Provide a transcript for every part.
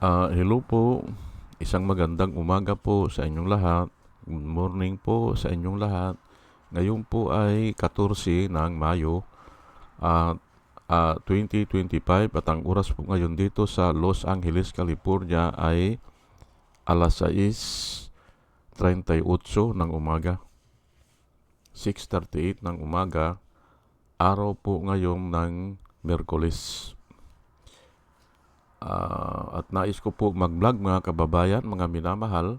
Ah, hello po. Isang magandang umaga po sa inyong lahat. Good morning po sa inyong lahat. Ngayon po ay 14 ng Mayo at ah, 2025 at ang oras po ngayon dito sa Los Angeles, California ay alas 6.38 ng umaga. 6.38 ng umaga. Araw po ngayon ng Merkulis. Ah, at nais ko po mag-vlog mga kababayan, mga minamahal,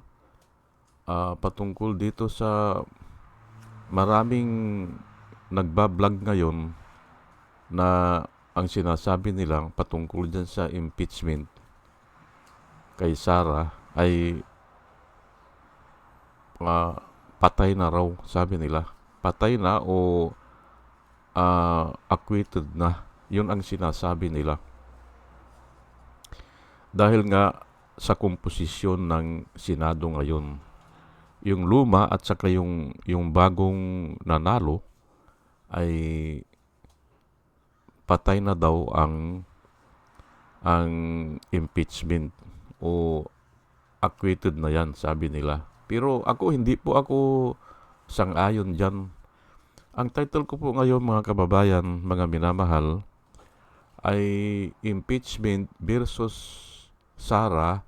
ah, patungkol dito sa maraming nagba-vlog ngayon na ang sinasabi nilang patungkol dyan sa impeachment kay Sara ay ah, patay na raw, sabi nila. Patay na o ah, acquitted na. Yun ang sinasabi nila dahil nga sa komposisyon ng Senado ngayon. Yung luma at saka yung, yung bagong nanalo ay patay na daw ang ang impeachment o acquitted na yan, sabi nila. Pero ako, hindi po ako sang-ayon dyan. Ang title ko po ngayon, mga kababayan, mga minamahal, ay impeachment versus Sara,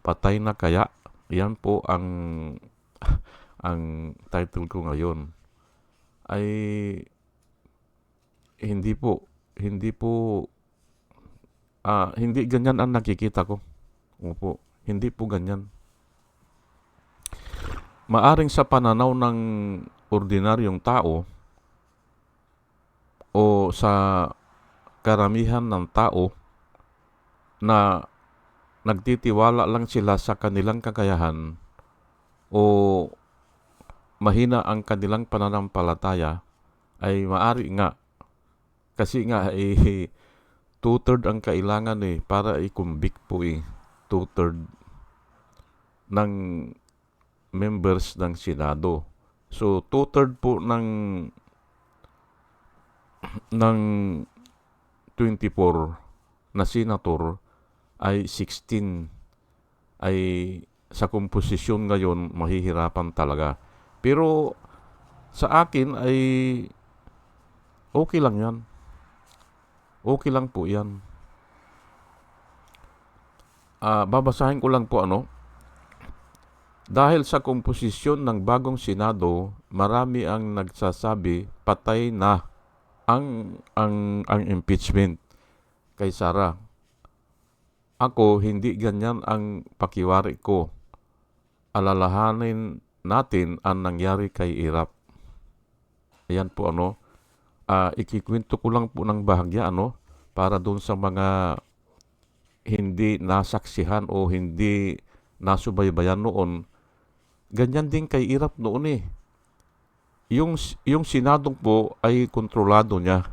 patay na kaya? Yan po ang ang title ko ngayon. Ay hindi po hindi po ah, hindi ganyan ang nakikita ko. Opo, hindi po ganyan. Maaring sa pananaw ng ordinaryong tao o sa karamihan ng tao na nagtitiwala lang sila sa kanilang kakayahan o mahina ang kanilang pananampalataya ay maari nga kasi nga eh, two-third ang kailangan eh para i-convict po eh two-third ng members ng Senado. So two-third po ng ng 24 na senator ay 16 ay sa komposisyon ngayon mahihirapan talaga. Pero sa akin ay okay lang yan. Okay lang po yan. Ah, babasahin ko lang po ano. Dahil sa komposisyon ng bagong Senado, marami ang nagsasabi patay na ang ang ang impeachment kay Sara. Ako, hindi ganyan ang pakiwari ko. Alalahanin natin ang nangyari kay Irap. Ayan po ano. Uh, ikikwento ko lang po ng bahagya ano para doon sa mga hindi nasaksihan o hindi nasubaybayan noon. Ganyan din kay Irap noon eh. Yung, yung sinadong po ay kontrolado niya.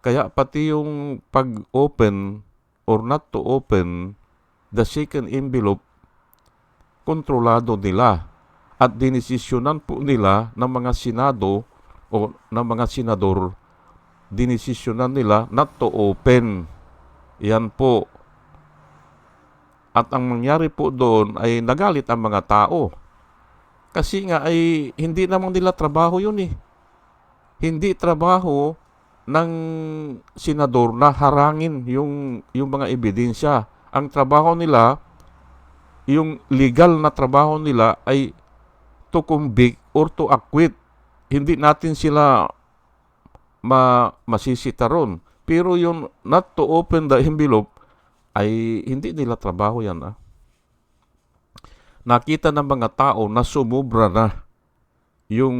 Kaya pati yung pag-open or not to open the second envelope, kontrolado nila at dinesisyonan po nila ng mga senado o ng mga senador, dinesisyonan nila not to open. Yan po. At ang mangyari po doon ay nagalit ang mga tao. Kasi nga ay hindi namang nila trabaho yun eh. Hindi trabaho ng senador na harangin yung, yung mga ebidensya. Ang trabaho nila, yung legal na trabaho nila ay to convict or to acquit. Hindi natin sila ma masisita ron. Pero yung not to open the envelope ay hindi nila trabaho yan. Ah. Nakita ng mga tao na sumubra na yung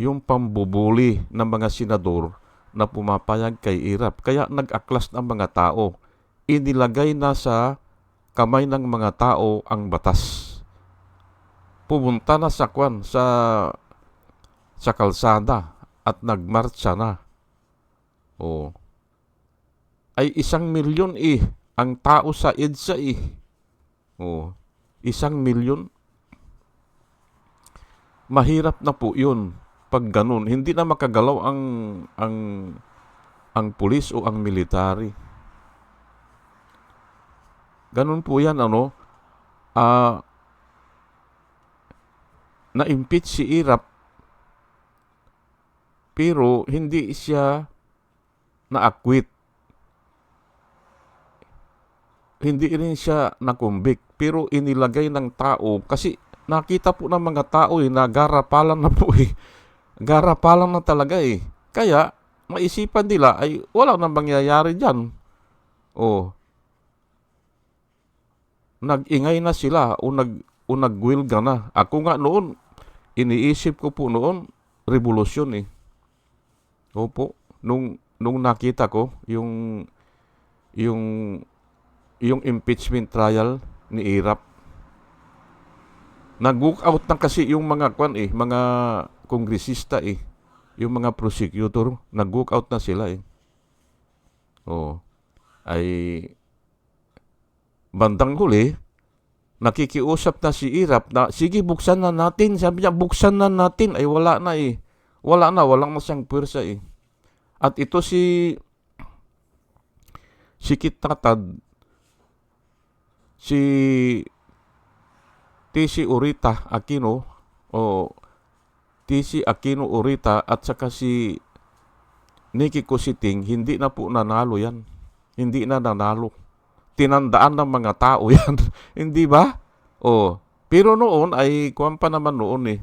yung pambubuli ng mga senador na pumapayag kay Irap. Kaya nag-aklas ng mga tao. Inilagay na sa kamay ng mga tao ang batas. Pumunta na sa kwan sa sa kalsada at nagmarcha na. O ay isang milyon eh ang tao sa EDSA eh. O isang milyon mahirap na po yun pag ganun, hindi na makagalaw ang ang ang pulis o ang military. Ganun po yan, ano. Ah, na-impeach si Irap pero hindi siya na-acquit. Hindi rin siya na-convict pero inilagay ng tao kasi nakita po ng mga tao eh na garapalan na po eh. Garapalan na talaga eh. Kaya maisipan nila ay wala nang mangyayari dyan. Oh. Nag-ingay na sila o nag o nagwilga na. Ako nga noon iniisip ko po noon revolusyon eh. Opo, nung nung nakita ko yung yung yung impeachment trial ni Irap. Nag-walk out na kasi yung mga kwan eh, mga kongresista eh. Yung mga prosecutor, nag-walk out na sila eh. Oh. Ay bandang huli, nakikiusap na si Irap na, sige buksan na natin. Sabi niya, buksan na natin. Ay wala na eh. Wala na, walang na siyang pwersa eh. At ito si si Kitatad, si TC Urita Aquino o TC Aquino Urita at saka si Nikki Kusiting, hindi na po nanalo yan. Hindi na nanalo. Tinandaan ng mga tao yan. hindi ba? O, pero noon ay kuwan pa naman noon eh.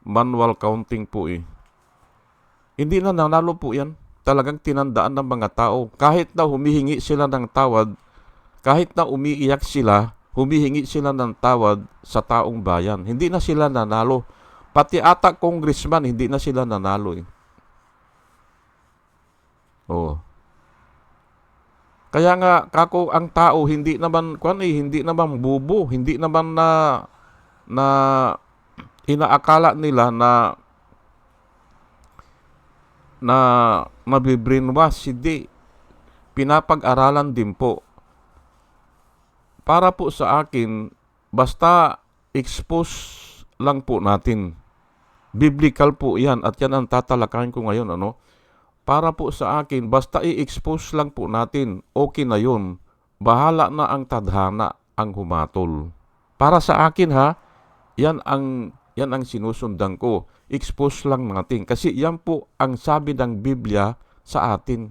Manual counting po eh. Hindi na nanalo po yan. Talagang tinandaan ng mga tao. Kahit na humihingi sila ng tawad, kahit na umiiyak sila, humihingi sila ng tawad sa taong bayan. Hindi na sila nanalo. Pati ata congressman, hindi na sila nanalo eh. Oh. Kaya nga kako ang tao hindi naman kwan eh, hindi naman bubo, hindi naman na na inaakala nila na na mabibrainwash, hindi. Pinapag-aralan din po. Para po sa akin, basta expose lang po natin. Biblical po yan at yan ang tatalakayin ko ngayon. Ano? Para po sa akin, basta i-expose lang po natin, okay na yun. Bahala na ang tadhana, ang humatol. Para sa akin ha, yan ang yan ang sinusundan ko. Expose lang natin. Kasi yan po ang sabi ng Biblia sa atin.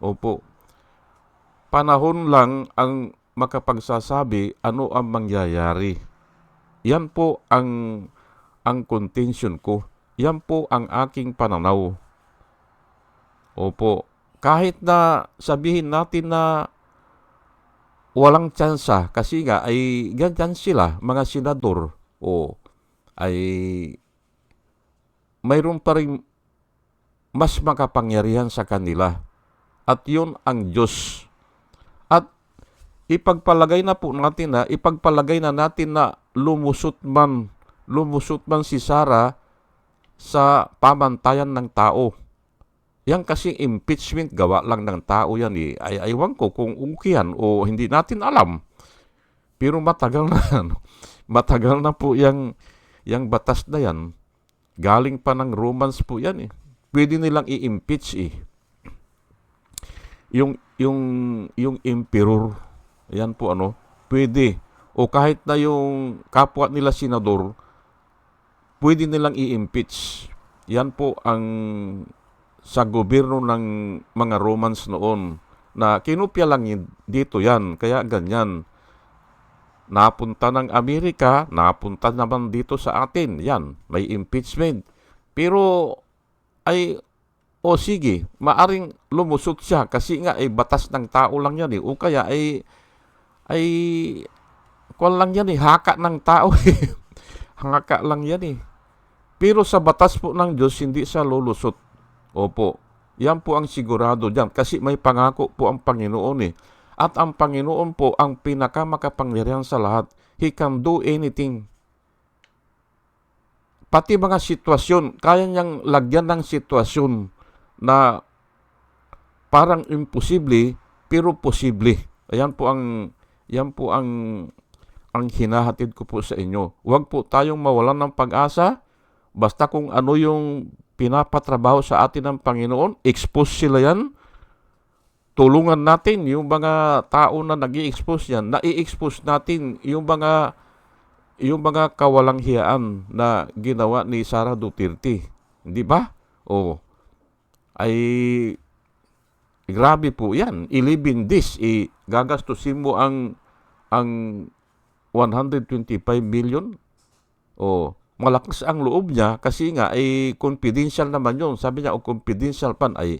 Opo. Panahon lang ang makapagsasabi ano ang mangyayari. Yan po ang ang contention ko. Yan po ang aking pananaw. Opo. Kahit na sabihin natin na walang tsansa kasi nga ay ganyan sila, mga senador o ay mayroon pa rin mas makapangyarihan sa kanila. At yun ang Diyos. At ipagpalagay na po natin na, ipagpalagay na natin na lumusot man, lumusot man si Sarah sa pamantayan ng tao. Yan kasi impeachment, gawa lang ng tao yan eh. Ay, aywan ko kung okay yan o hindi natin alam. Pero matagal na, ano, matagal na po yung, yung batas na yan. Galing pa ng Romans po yan eh. Pwede nilang i-impeach eh. Yung, yung, yung emperor, yan po ano, pwede. O kahit na yung kapwa nila senador, pwede nilang i-impeach. Yan po ang sa gobyerno ng mga Romans noon na kinupya lang dito yan, kaya ganyan. Napunta ng Amerika, napunta naman dito sa atin, yan, may impeachment. Pero ay, o sige, maaring lumusot siya kasi nga ay batas ng tao lang yan eh. O kaya ay, ay, kwan lang yan eh, haka ng tao eh. haka lang yan eh. Pero sa batas po ng Diyos, hindi siya lulusot. Opo. Yan po ang sigurado diyan kasi may pangako po ang Panginoon eh. At ang Panginoon po ang pinakamakapangyarihan sa lahat. He can do anything. Pati mga sitwasyon, kaya niyang lagyan ng sitwasyon na parang imposible pero posible. Ayan po ang yan po ang ang hinahatid ko po sa inyo. Huwag po tayong mawalan ng pag-asa basta kung ano yung pinapatrabaho sa atin ng Panginoon, expose sila yan, tulungan natin yung mga tao na nag expose yan, na i-expose natin yung mga yung mga kawalanghiyaan na ginawa ni Sara Duterte. Hindi ba? O, ay grabe po yan. 11 days, eh, gagastusin mo ang ang 125 million. O, malakas ang loob niya kasi nga ay confidential naman yun. Sabi niya, o confidential pan ay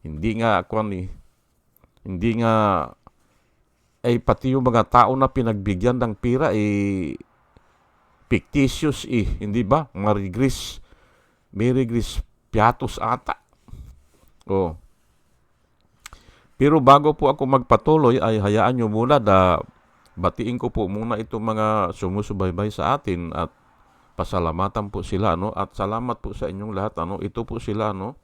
hindi nga kwan eh, hindi nga ay pati yung mga tao na pinagbigyan ng pira eh fictitious eh, hindi ba? Mary Grace Piatos ata. Oh. Pero bago po ako magpatuloy ay hayaan nyo muna na batiin ko po muna itong mga sumusubaybay sa atin at pasalamatan po sila no at salamat po sa inyong lahat ano ito po sila no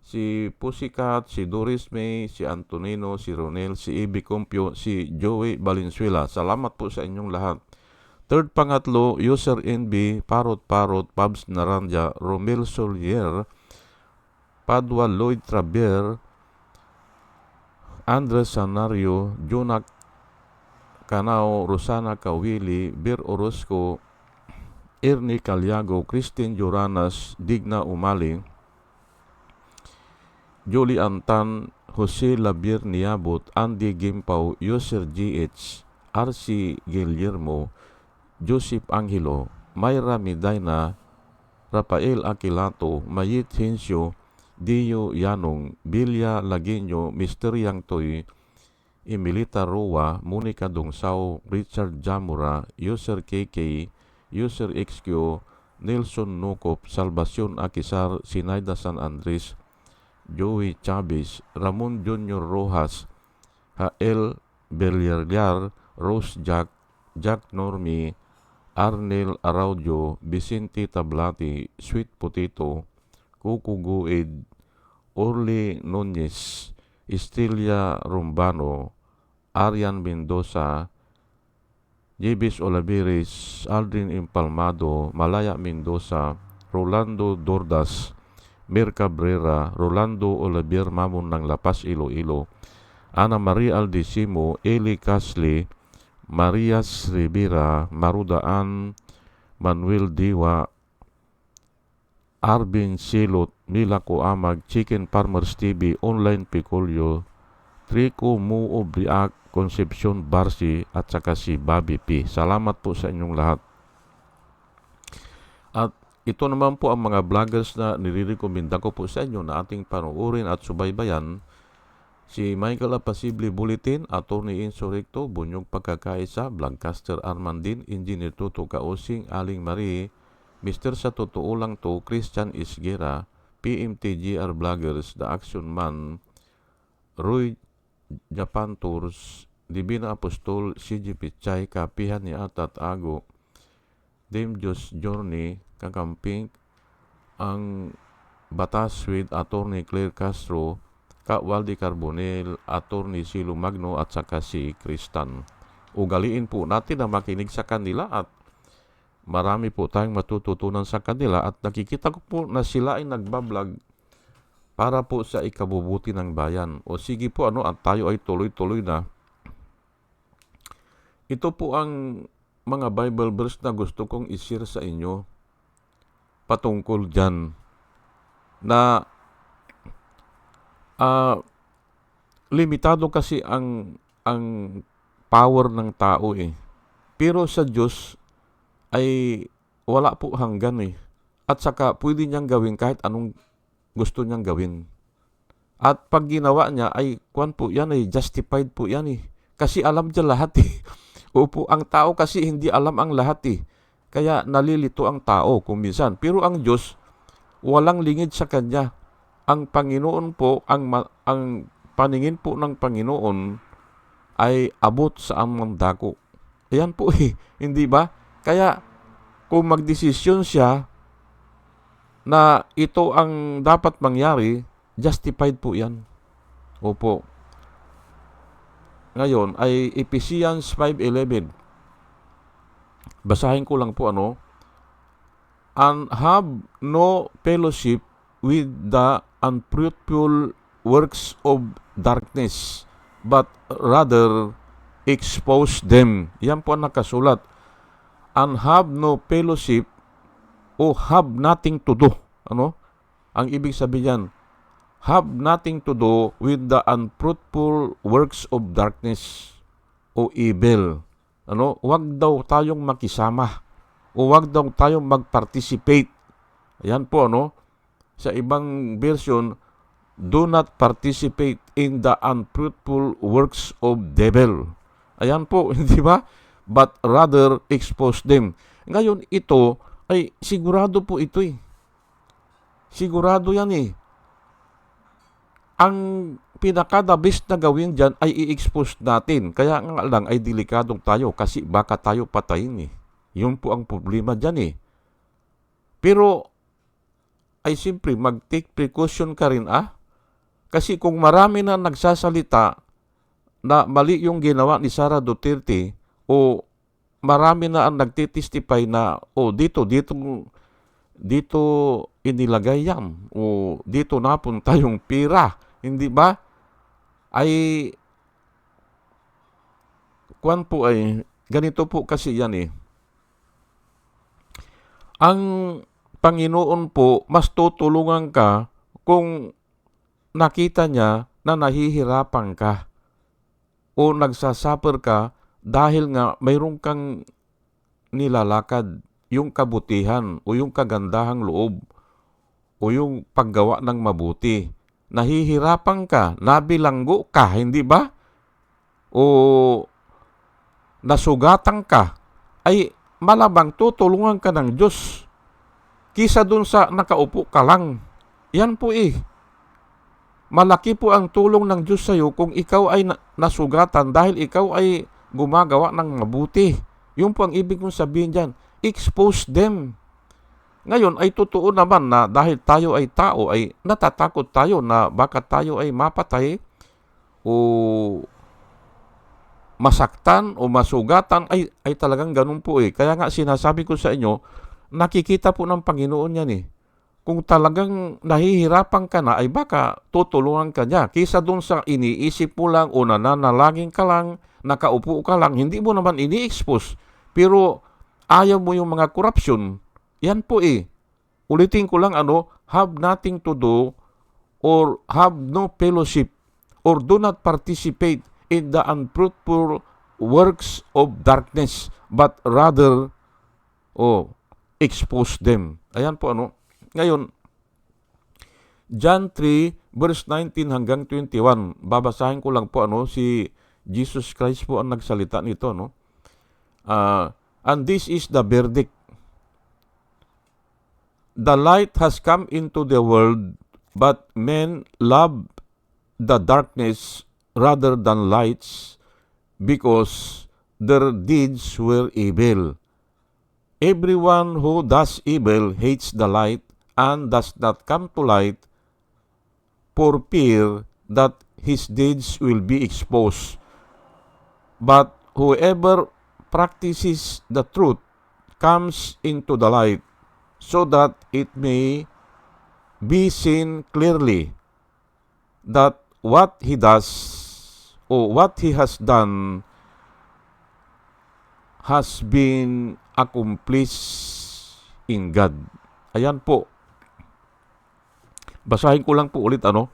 si Pussycat, si Doris May, si Antonino, si Ronel, si Ibi Compio, si Joey Valenzuela. Salamat po sa inyong lahat. Third pangatlo, User NB, Parot Parot, Pabs Naranja, Romel Solier, Padua Lloyd Traber, Andres Sanario, Jonak Canao, Rosana Kawili, Bir Orozco, Ernie Calyago, Christine Joranas, Digna Umaling, Julie Antan, Jose Labier Niabot, Andy Gimpaw, Yoser GH, RC Guillermo, Joseph Angelo, Mayra Medina, Rafael Aquilato, Mayit Hensyo, Dio Yanong, Bilya Laguinyo, Mr. Yang Toy, Emilita Roa, Monica Dongsaw, Richard Jamura, User KK, User XQ, Nelson Nukop, Salvacion Akisar, Sinaida San Andres, Joey Chavez, Ramon Junior Rojas, Hael Beliar, Rose Jack, Jack Normi, Arnel Araujo, Vicente Tablati, Sweet Potato, Kuku Guid, Orly Nunez, Estilia Rumbano, Arian Mendoza, Jebis Olaveres, Aldrin Impalmado, Malaya Mendoza, Rolando Dordas, Mir Cabrera, Rolando Olivier Mamon ng Lapas Iloilo, Ana Maria Aldisimo, Eli Casli, Marias Rivera, Marudaan, Manuel Diwa, Arvin Silot, Mila Amag, Chicken Farmers TV, Online Picolio, Trico Mu Obriak, Concepcion Barsi, at saka si Bobby P. Salamat po sa inyong lahat. At ito naman po ang mga vloggers na nirirekomenda ko po sa inyo na ating panuorin at subaybayan. Si Michael Apasible Bulletin, Attorney Insurrecto, Bunyog Pagkakaisa, Blancaster Armandin, Engineer Tuto Kausing, Aling Marie, Mr. Sa Totoo Lang To, Christian Isgera, PMTGR Vloggers, The Action Man, Roy Japan Tours, Divina Apostol, CG Pichay, Kapihan ni Atat Ago, Dame Diyos Journey, Kakamping, ang Batas with Attorney Claire Castro, Ka Waldi Carbonel, Attorney Silo Magno at saka si Kristan. Ugaliin po natin na makinig sa kanila at marami po tayong matututunan sa kanila at nakikita ko po na sila ay nagbablog para po sa ikabubuti ng bayan. O sige po ano, at tayo ay tuloy-tuloy na. Ito po ang mga Bible verse na gusto kong isir sa inyo patungkol dyan na uh, limitado kasi ang ang power ng tao eh. Pero sa Diyos ay wala po hanggan eh. At saka pwede niyang gawin kahit anong gusto niyang gawin. At pag ginawa niya ay kwan po yan ay justified po yan eh. Kasi alam niya lahat eh. Opo, ang tao kasi hindi alam ang lahat eh. Kaya nalilito ang tao kung minsan. Pero ang Diyos, walang lingid sa Kanya. Ang Panginoon po, ang, ang paningin po ng Panginoon ay abot sa amang dako. Ayan po eh, hindi ba? Kaya kung magdesisyon siya na ito ang dapat mangyari, justified po yan. Opo. Ngayon ay Ephesians 5.11 Basahin ko lang po ano. And have no fellowship with the unfruitful works of darkness, but rather expose them. Yan po ang nakasulat. And have no fellowship o have nothing to do. Ano? Ang ibig sabihin yan, have nothing to do with the unfruitful works of darkness o evil. Ano? Huwag daw tayong makisama o huwag daw tayong mag-participate. Ayan po, ano? Sa ibang version, do not participate in the unfruitful works of devil. Ayan po, di ba? But rather expose them. Ngayon, ito ay sigurado po ito eh. Sigurado yan eh. Ang pinaka-the best na gawin dyan ay i-expose natin. Kaya nga lang ay delikadong tayo kasi baka tayo patayin eh. Yun po ang problema dyan eh. Pero ay simpre mag-take precaution ka rin ah. Kasi kung marami na nagsasalita na mali yung ginawa ni Sara Duterte o marami na ang nagtitestify na o dito dito dito inilagay yan. O dito napunta yung pira. Hindi ba? Ay kwan po ay ganito po kasi yan eh. Ang Panginoon po mas tutulungan ka kung nakita niya na nahihirapan ka o nagsasuffer ka dahil nga mayroon kang nilalakad yung kabutihan o yung kagandahang loob o yung paggawa ng mabuti. Nahihirapan ka, nabilanggo ka, hindi ba? O nasugatan ka, ay malabang tutulungan ka ng Diyos kisa dun sa nakaupo ka lang. Yan po eh. Malaki po ang tulong ng Diyos sa iyo kung ikaw ay nasugatan dahil ikaw ay gumagawa ng mabuti. Yun po ang ibig kong sabihin dyan. Expose them. Ngayon ay totoo naman na dahil tayo ay tao ay natatakot tayo na baka tayo ay mapatay o masaktan o masugatan ay, ay talagang ganun po eh. Kaya nga sinasabi ko sa inyo, nakikita po ng Panginoon yan eh kung talagang nahihirapan ka na, ay baka tutulungan ka niya. Kisa doon sa iniisip mo lang o nananalangin ka lang, nakaupo ka lang, hindi mo naman ini-expose. Pero ayaw mo yung mga corruption, yan po eh. Ulitin ko lang ano, have nothing to do or have no fellowship or do not participate in the unfruitful works of darkness, but rather, oh, expose them. Ayan po ano, ngayon, John 3 verse 19 hanggang 21. Babasahin ko lang po ano si Jesus Christ po ang nagsalita nito no. Uh, and this is the verdict. The light has come into the world, but men love the darkness rather than lights because their deeds were evil. Everyone who does evil hates the light and does not come to light for fear that his deeds will be exposed. But whoever practices the truth comes into the light so that it may be seen clearly that what he does or what he has done has been accomplished in God. Ayan po Basahin ko lang po ulit ano.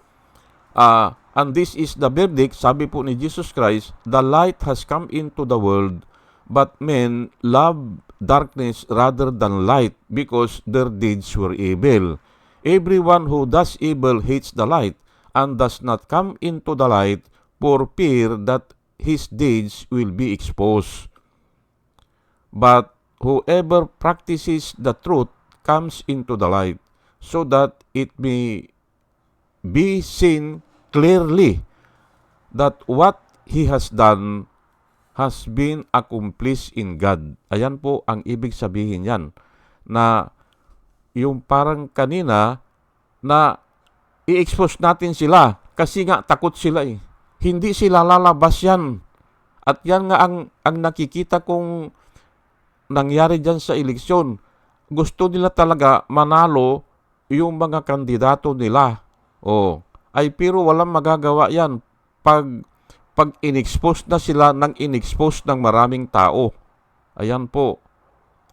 Uh, and this is the verdict, sabi po ni Jesus Christ, the light has come into the world, but men love darkness rather than light because their deeds were evil. Everyone who does evil hates the light and does not come into the light for fear that his deeds will be exposed. But whoever practices the truth comes into the light so that it may be seen clearly that what he has done has been accomplished in God. Ayan po ang ibig sabihin yan. Na yung parang kanina na i-expose natin sila kasi nga takot sila eh. Hindi sila lalabas yan. At yan nga ang, ang nakikita kong nangyari dyan sa eleksyon. Gusto nila talaga manalo yung mga kandidato nila. Oh, ay pero walang magagawa yan pag pag inexpose na sila ng inexpose ng maraming tao. Ayan po.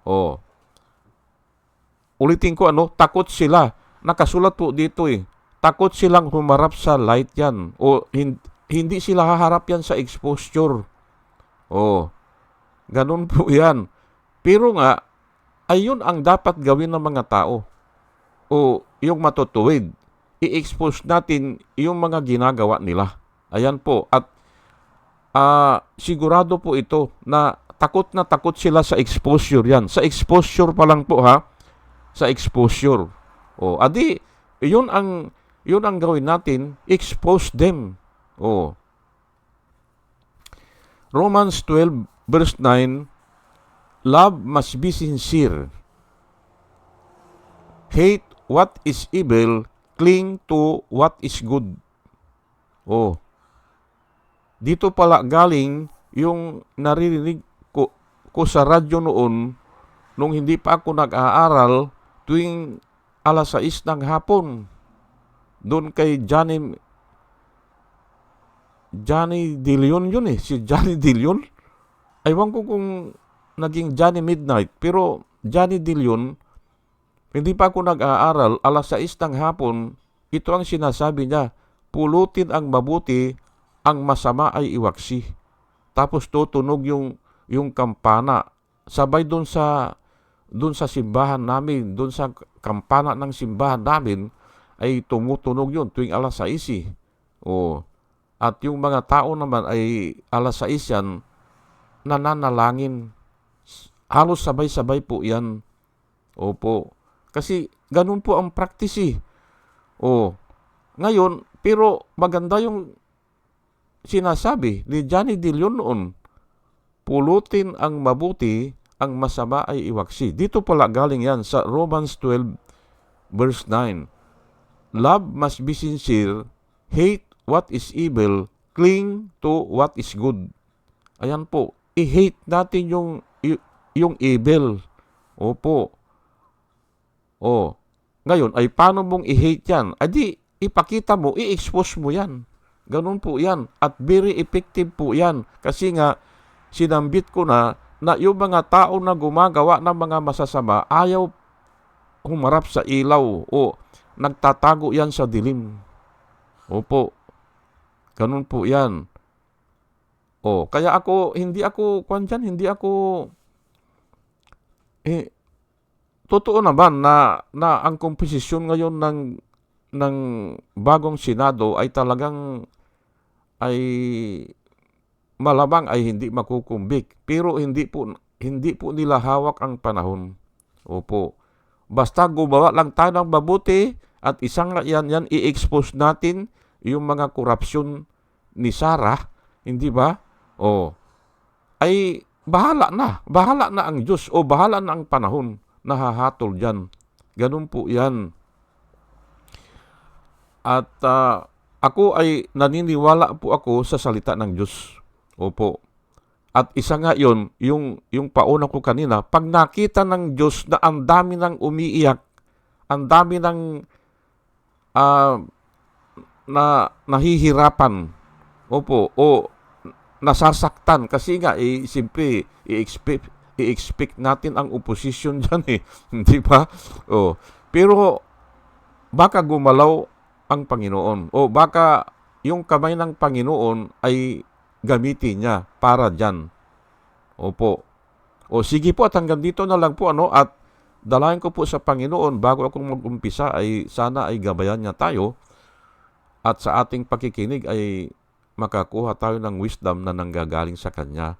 Oh. Ulitin ko ano, takot sila. Nakasulat po dito eh. Takot silang humarap sa light yan. O hin- hindi sila haharap yan sa exposure. Oh. Ganun po yan. Pero nga, ayun ang dapat gawin ng mga tao. O yung matutuwid. I-expose natin yung mga ginagawa nila. Ayan po. At ah, sigurado po ito na takot na takot sila sa exposure yan. Sa exposure pa lang po ha. Sa exposure. O, adi, yun ang, yun ang gawin natin. Expose them. O. Romans 12 verse 9, Love must be sincere. Hate what is evil, cling to what is good. Oh. Dito pala galing yung naririnig ko, ko sa radyo noon nung hindi pa ako nag-aaral tuwing alas 6 ng hapon. Doon kay Johnny Johnny De Leon yun eh. Si Johnny De Leon. Aywan ko kung naging Johnny Midnight. Pero Johnny De Leon, hindi pa ako nag-aaral, alas 6 ng hapon, ito ang sinasabi niya, pulutin ang mabuti, ang masama ay iwaksi. Tapos tutunog yung, yung kampana. Sabay doon sa doon sa simbahan namin, doon sa kampana ng simbahan namin, ay tumutunog yun tuwing alas 6. eh. O, at yung mga tao naman ay alas 6 yan, nananalangin. Halos sabay-sabay po yan. Opo. Kasi ganun po ang practice eh. O, ngayon, pero maganda yung sinasabi ni Johnny De Leon noon, pulutin ang mabuti, ang masama ay iwaksi. Dito pala galing yan sa Romans 12 verse 9. Love must be sincere, hate what is evil, cling to what is good. Ayan po, i-hate natin yung yung evil. Opo. O. Ngayon, ay paano mong i-hate yan? Adi, ipakita mo, i-expose mo yan. Ganun po yan. At very effective po yan. Kasi nga, sinambit ko na na yung mga tao na gumagawa ng mga masasama, ayaw humarap sa ilaw o nagtatago yan sa dilim. Opo. Ganun po yan. O, kaya ako, hindi ako, kwan dyan, hindi ako, eh, totoo naman na, na ang komposisyon ngayon ng, ng bagong Senado ay talagang, ay, malamang ay hindi makukumbik. Pero hindi po, hindi po nila hawak ang panahon. Opo. Basta gumawa lang tayo ng mabuti at isang yan, yan i-expose natin yung mga korupsyon ni Sarah, hindi ba? O, ay bahala na. Bahala na ang Diyos o bahala na ang panahon na hahatol dyan. Ganun po yan. At ah, ako ay naniniwala po ako sa salita ng Diyos. Opo. At isa nga yon yung, yung pauna ko kanina, pag nakita ng Diyos na ang dami ng umiiyak, ang dami ng ah, na nahihirapan, opo, o nasasaktan, kasi nga, eh, simple, i-expect, i-expect natin ang opposition dyan eh, di ba? O, pero, baka gumalaw ang Panginoon, o baka yung kamay ng Panginoon ay gamitin niya para dyan. Opo. O sige po at hanggang dito na lang po ano at dalayan ko po sa Panginoon bago ako mag-umpisa ay sana ay gabayan niya tayo at sa ating pakikinig ay makakuha tayo ng wisdom na nanggagaling sa Kanya.